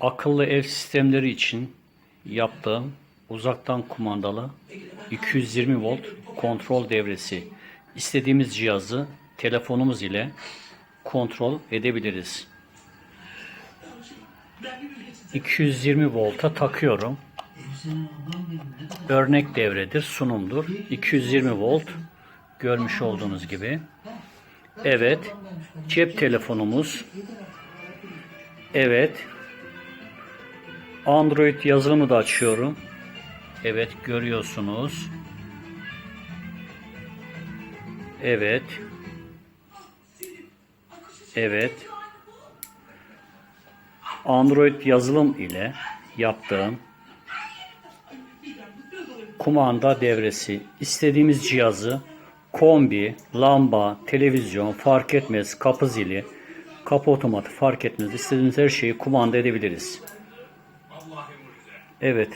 akıllı ev sistemleri için yaptığım uzaktan kumandalı 220 volt kontrol devresi. İstediğimiz cihazı telefonumuz ile kontrol edebiliriz. 220 volta takıyorum. Örnek devredir, sunumdur. 220 volt görmüş olduğunuz gibi. Evet. Cep telefonumuz. Evet. Android yazılımı da açıyorum. Evet görüyorsunuz. Evet. Evet. Android yazılım ile yaptığım kumanda devresi. İstediğimiz cihazı kombi, lamba, televizyon fark etmez, kapı zili, kapı otomatı fark etmez. İstediğimiz her şeyi kumanda edebiliriz. Mucize. Evet.